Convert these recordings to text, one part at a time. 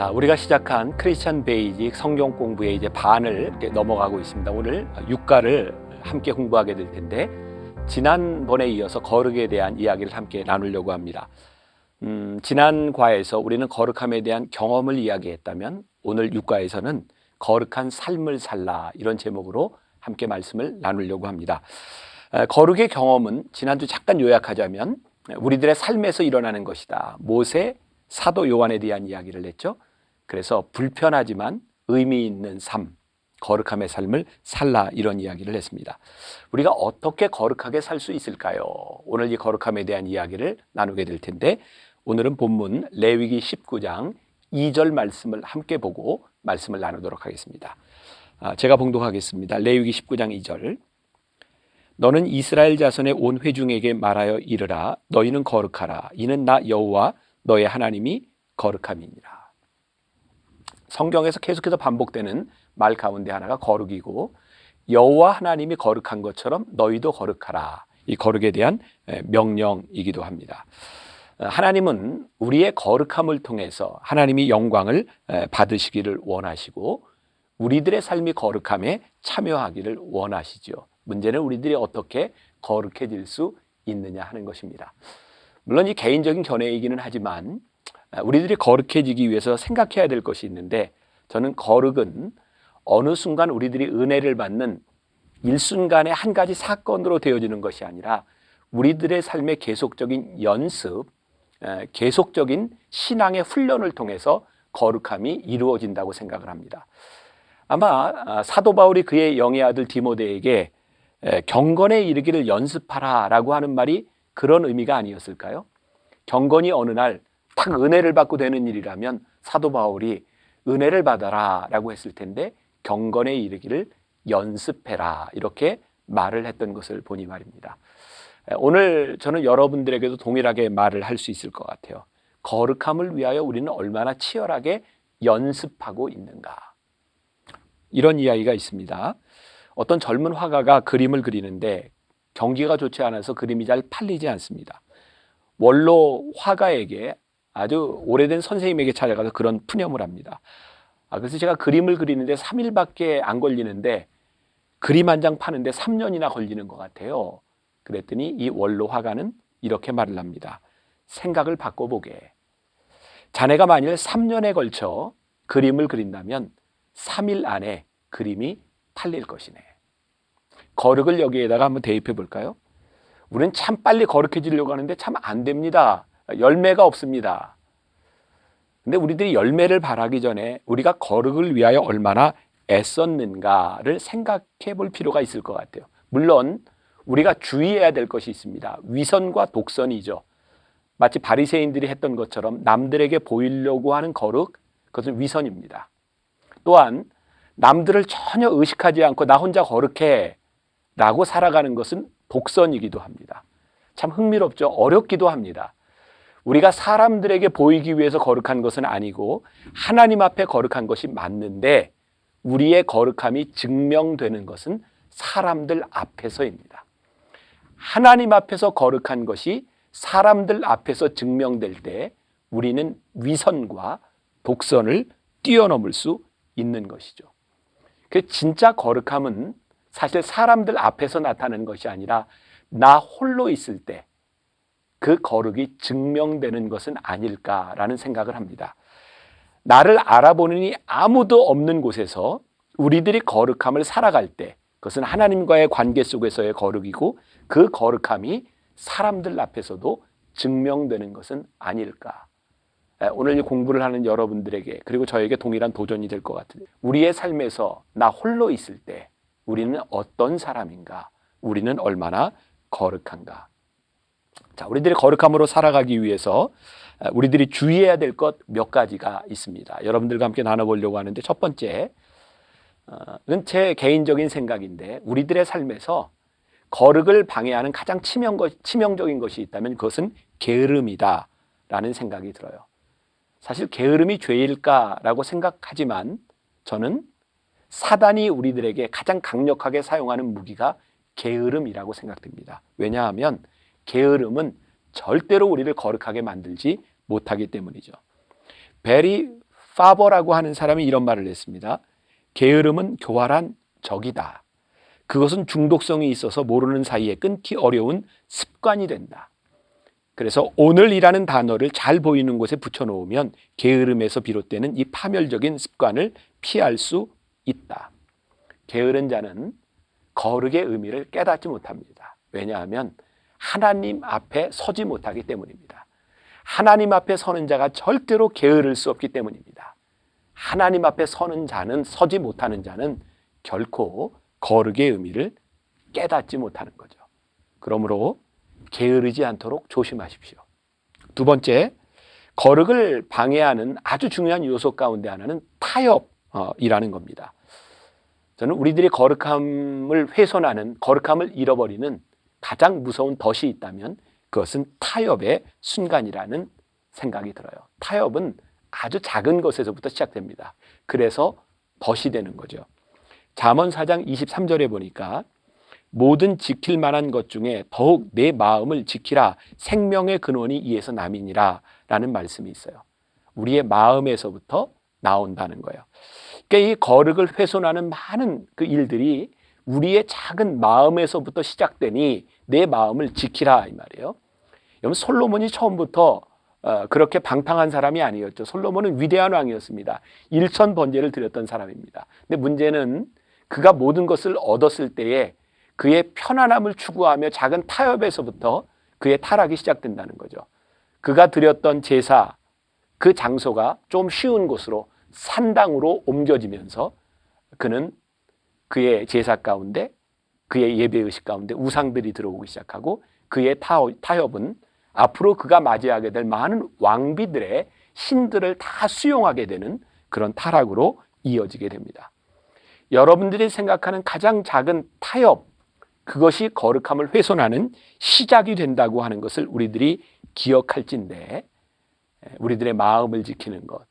자, 우리가 시작한 크리스천 베이직 성경 공부의 이제 반을 넘어가고 있습니다. 오늘 육가를 함께 공부하게 될 텐데 지난번에 이어서 거룩에 대한 이야기를 함께 나누려고 합니다. 음, 지난 과에서 우리는 거룩함에 대한 경험을 이야기했다면 오늘 육가에서는 거룩한 삶을 살라 이런 제목으로 함께 말씀을 나누려고 합니다. 에, 거룩의 경험은 지난주 잠깐 요약하자면 우리들의 삶에서 일어나는 것이다. 모세, 사도 요한에 대한 이야기를 했죠. 그래서 불편하지만 의미 있는 삶, 거룩함의 삶을 살라 이런 이야기를 했습니다. 우리가 어떻게 거룩하게 살 수 있을까요? 오늘 이 거룩함에 대한 이야기를 나누게 될 텐데 오늘은 본문 레위기 19장 2절 말씀을 함께 보고 말씀을 나누도록 하겠습니다. 아, 제가 봉독하겠습니다. 레위기 19장 2절. 너는 이스라엘 자손의 온 회중에게 말하여 이르라 너희는 거룩하라 이는 나 여호와 너의 하나님이 거룩함이니라. 성경에서 계속해서 반복되는 말 가운데 하나가 거룩이고 여호와 하나님이 거룩한 것처럼 너희도 거룩하라. 이 거룩에 대한 명령이기도 합니다. 하나님은 우리의 거룩함을 통해서 하나님이 영광을 받으시기를 원하시고 우리들의 삶이 거룩함에 참여하기를 원하시죠. 문제는 우리들이 어떻게 거룩해질 수 있느냐 하는 것입니다. 물론 이 개인적인 견해이기는 하지만 우리들이 거룩해지기 위해서 생각해야 될 것이 있는데 저는 거룩은 어느 순간 우리들이 은혜를 받는 일순간의 한 가지 사건으로 되어지는 것이 아니라 우리들의 삶의 계속적인 연습, 계속적인 신앙의 훈련을 통해서 거룩함이 이루어진다고 생각을 합니다. 아마 사도 바울이 그의 영의 아들 디모데에게 경건에 이르기를 연습하라 라고 하는 말이 그런 의미가 아니었을까요? 경건이 어느 날 딱 은혜를 받고 되는 일이라면 사도 바울이 은혜를 받아라 라고 했을 텐데 경건에 이르기를 연습해라 이렇게 말을 했던 것을 보니 말입니다. 오늘 저는 여러분들에게도 동일하게 말을 할 수 있을 것 같아요. 거룩함을 위하여 우리는 얼마나 치열하게 연습하고 있는가. 이런 이야기가 있습니다. 어떤 젊은 화가가 그림을 그리는데 경기가 좋지 않아서 그림이 잘 팔리지 않습니다. 원로 화가에게 아주 오래된 선생님에게 찾아가서 그런 푸념을 합니다. 아, 그래서 제가 그림을 그리는데 3일밖에 안 걸리는데 그림 한 장 파는데 3년이나 걸리는 것 같아요. 그랬더니 이 원로 화가는 이렇게 말을 합니다. 생각을 바꿔보게. 자네가 만일 3년에 걸쳐 그림을 그린다면 3일 안에 그림이 팔릴 것이네. 거룩을 여기에다가 한번 대입해 볼까요? 우리는 참 빨리 거룩해지려고 하는데 참 안 됩니다. 열매가 없습니다. 근데 우리들이 열매를 바라기 전에 우리가 거룩을 위하여 얼마나 애썼는가를 생각해 볼 필요가 있을 것 같아요. 물론 우리가 주의해야 될 것이 있습니다. 위선과 독선이죠. 마치 바리새인들이 했던 것처럼 남들에게 보이려고 하는 거룩 그것은 위선입니다. 또한 남들을 전혀 의식하지 않고 나 혼자 거룩해 라고 살아가는 것은 독선이기도 합니다. 참 흥미롭죠. 어렵기도 합니다. 우리가 사람들에게 보이기 위해서 거룩한 것은 아니고 하나님 앞에 거룩한 것이 맞는데 우리의 거룩함이 증명되는 것은 사람들 앞에서입니다. 하나님 앞에서 거룩한 것이 사람들 앞에서 증명될 때 우리는 위선과 독선을 뛰어넘을 수 있는 것이죠. 그 진짜 거룩함은 사실 사람들 앞에서 나타나는 것이 아니라 나 홀로 있을 때 그 거룩이 증명되는 것은 아닐까라는 생각을 합니다. 나를 알아보느니 아무도 없는 곳에서 우리들이 거룩함을 살아갈 때 그것은 하나님과의 관계 속에서의 거룩이고 그 거룩함이 사람들 앞에서도 증명되는 것은 아닐까. 오늘 이 공부를 하는 여러분들에게 그리고 저에게 동일한 도전이 될 것 같은데 우리의 삶에서 나 홀로 있을 때 우리는 어떤 사람인가? 우리는 얼마나 거룩한가? 자, 우리들이 거룩함으로 살아가기 위해서 우리들이 주의해야 될 것 몇 가지가 있습니다. 여러분들과 함께 나눠보려고 하는데 첫 번째는 제 개인적인 생각인데 우리들의 삶에서 거룩을 방해하는 가장 치명, 치명적인 것이 있다면 그것은 게으름이다 라는 생각이 들어요. 사실 게으름이 죄일까라고 생각하지만 저는 사단이 우리들에게 가장 강력하게 사용하는 무기가 게으름이라고 생각됩니다. 왜냐하면 게으름은 절대로 우리를 거룩하게 만들지 못하기 때문이죠. 베리 파버라고 하는 사람이 이런 말을 했습니다. 게으름은 교활한 적이다. 그것은 중독성이 있어서 모르는 사이에 끊기 어려운 습관이 된다. 그래서 오늘이라는 단어를 잘 보이는 곳에 붙여놓으면 게으름에서 비롯되는 이 파멸적인 습관을 피할 수 있다. 게으른 자는 거룩의 의미를 깨닫지 못합니다. 왜냐하면 하나님 앞에 서지 못하기 때문입니다. 하나님 앞에 서는 자가 절대로 게으를 수 없기 때문입니다. 하나님 앞에 서는 자는 서지 못하는 자는 결코 거룩의 의미를 깨닫지 못하는 거죠. 그러므로 게으르지 않도록 조심하십시오. 두 번째, 거룩을 방해하는 아주 중요한 요소 가운데 하나는 타협이라는 겁니다. 저는 우리들이 거룩함을 훼손하는 거룩함을 잃어버리는 가장 무서운 덫이 있다면 그것은 타협의 순간이라는 생각이 들어요. 타협은 아주 작은 것에서부터 시작됩니다. 그래서 덫이 되는 거죠. 잠언 4장 23절에 보니까 모든 지킬 만한 것 중에 더욱 내 마음을 지키라 생명의 근원이 이에서 남이니라 라는 말씀이 있어요. 우리의 마음에서부터 나온다는 거예요. 그러니까 이 거룩을 훼손하는 많은 그 일들이 우리의 작은 마음에서부터 시작되니 내 마음을 지키라 이 말이에요. 여러분 솔로몬이 처음부터 어, 그렇게 방탕한 사람이 아니었죠. 솔로몬은 위대한 왕이었습니다. 일천 번제를 드렸던 사람입니다. 근데 문제는 그가 모든 것을 얻었을 때에 그의 편안함을 추구하며 작은 타협에서부터 그의 타락이 시작된다는 거죠. 그가 드렸던 제사 그 장소가 좀 쉬운 곳으로 산당으로 옮겨지면서 그는 그의 제사 가운데 그의 예배 의식 가운데 우상들이 들어오기 시작하고 그의 타협은 앞으로 그가 맞이하게 될 많은 왕비들의 신들을 다 수용하게 되는 그런 타락으로 이어지게 됩니다. 여러분들이 생각하는 가장 작은 타협, 그것이 거룩함을 훼손하는 시작이 된다고 하는 것을 우리들이 기억할진데 우리들의 마음을 지키는 것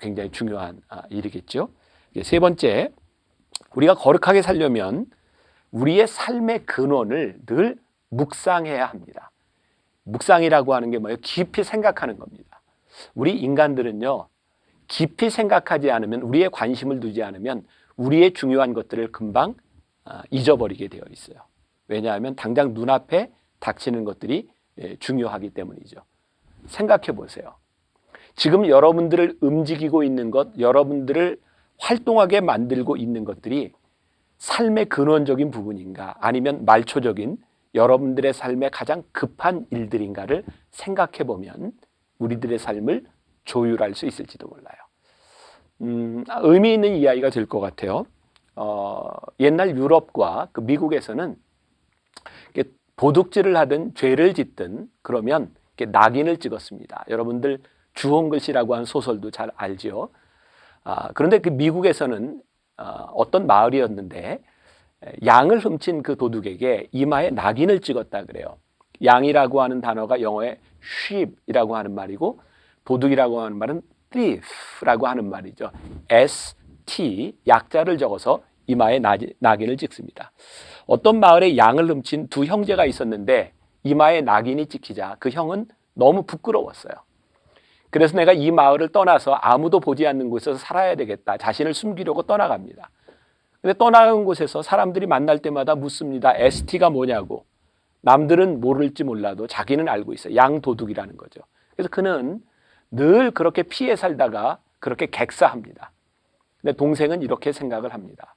굉장히 중요한 아, 일이겠죠. 세 번째, 우리가 거룩하게 살려면 우리의 삶의 근원을 늘 묵상해야 합니다. 묵상이라고 하는 게 뭐예요? 깊이 생각하는 겁니다. 우리 인간들은요, 깊이 생각하지 않으면, 우리의 관심을 두지 않으면 우리의 중요한 것들을 금방 아, 잊어버리게 되어 있어요. 왜냐하면 당장 눈앞에 닥치는 것들이 예, 중요하기 때문이죠. 생각해 보세요. 지금 여러분들을 움직이고 있는 것, 여러분들을 활동하게 만들고 있는 것들이 삶의 근원적인 부분인가 아니면 말초적인 여러분들의 삶의 가장 급한 일들인가를 생각해 보면 우리들의 삶을 조율할 수 있을지도 몰라요. 음, 의미 있는 이야기가 될 것 같아요. 어, 옛날 유럽과 그 미국에서는 도둑질을 하든 죄를 짓든 그러면 낙인을 찍었습니다. 여러분들 주홍글씨라고 하는 소설도 잘 알지요. 아, 그런데 그 미국에서는 어, 어떤 마을이었는데 양을 훔친 그 도둑에게 이마에 낙인을 찍었다 그래요. 양이라고 하는 단어가 영어의 sheep이라고 하는 말이고 도둑이라고 하는 말은 thief라고 하는 말이죠. S T 약자를 적어서 이마에 낙인을 찍습니다. 어떤 마을에 양을 훔친 두 형제가 있었는데 이마에 낙인이 찍히자 그 형은 너무 부끄러웠어요. 그래서 내가 이 마을을 떠나서 아무도 보지 않는 곳에서 살아야 되겠다. 자신을 숨기려고 떠나갑니다. 근데 떠나간 곳에서 사람들이 만날 때마다 묻습니다. ST가 뭐냐고. 남들은 모를지 몰라도 자기는 알고 있어요. 양도둑이라는 거죠. 그래서 그는 늘 그렇게 피해 살다가 그렇게 객사합니다. 근데 동생은 이렇게 생각을 합니다.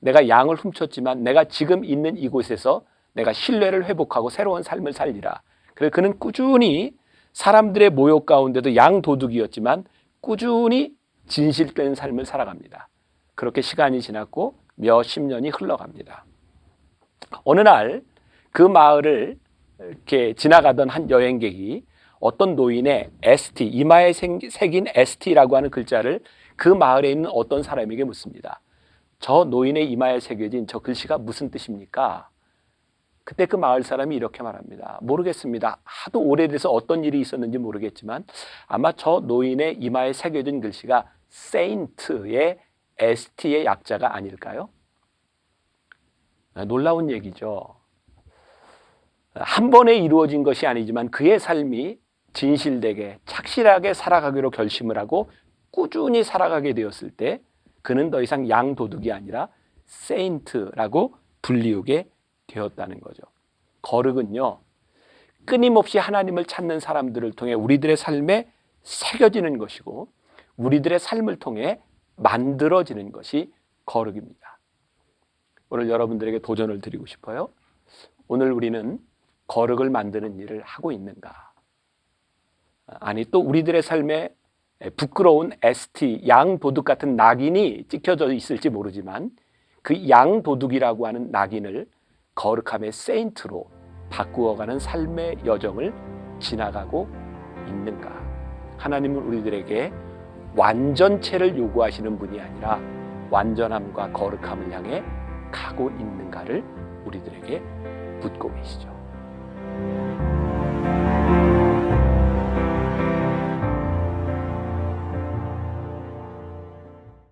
내가 양을 훔쳤지만 내가 지금 있는 이곳에서 내가 신뢰를 회복하고 새로운 삶을 살리라. 그래서 그는 꾸준히 사람들의 모욕 가운데도 양 도둑이었지만 꾸준히 진실된 삶을 살아갑니다. 그렇게 시간이 지났고 몇십 년이 흘러갑니다. 어느 날 그 마을을 이렇게 지나가던 한 여행객이 어떤 노인의 ST, 이마에 새긴 ST라고 하는 글자를 그 마을에 있는 어떤 사람에게 묻습니다. 저 노인의 이마에 새겨진 저 글씨가 무슨 뜻입니까? 그때 그 마을 사람이 이렇게 말합니다. 모르겠습니다. 하도 오래돼서 어떤 일이 있었는지 모르겠지만 아마 저 노인의 이마에 새겨진 글씨가 세인트의 ST의 약자가 아닐까요? 아, 놀라운 얘기죠. 한 번에 이루어진 것이 아니지만 그의 삶이 진실되게 착실하게 살아가기로 결심을 하고 꾸준히 살아가게 되었을 때 그는 더 이상 양도둑이 아니라 세인트라고 불리우게 되었다는 거죠. 거룩은요. 끊임없이 하나님을 찾는 사람들을 통해 우리들의 삶에 새겨지는 것이고 우리들의 삶을 통해 만들어지는 것이 거룩입니다. 오늘 여러분들에게 도전을 드리고 싶어요. 오늘 우리는 거룩을 만드는 일을 하고 있는가? 아니 또 우리들의 삶에 부끄러운 ST 양 도둑 같은 낙인이 찍혀져 있을지 모르지만 그 양 도둑이라고 하는 낙인을 거룩함의 세인트로 바꾸어가는 삶의 여정을 지나가고 있는가? 하나님은 우리들에게 완전체를 요구하시는 분이 아니라 완전함과 거룩함을 향해 가고 있는가를 우리들에게 묻고 계시죠.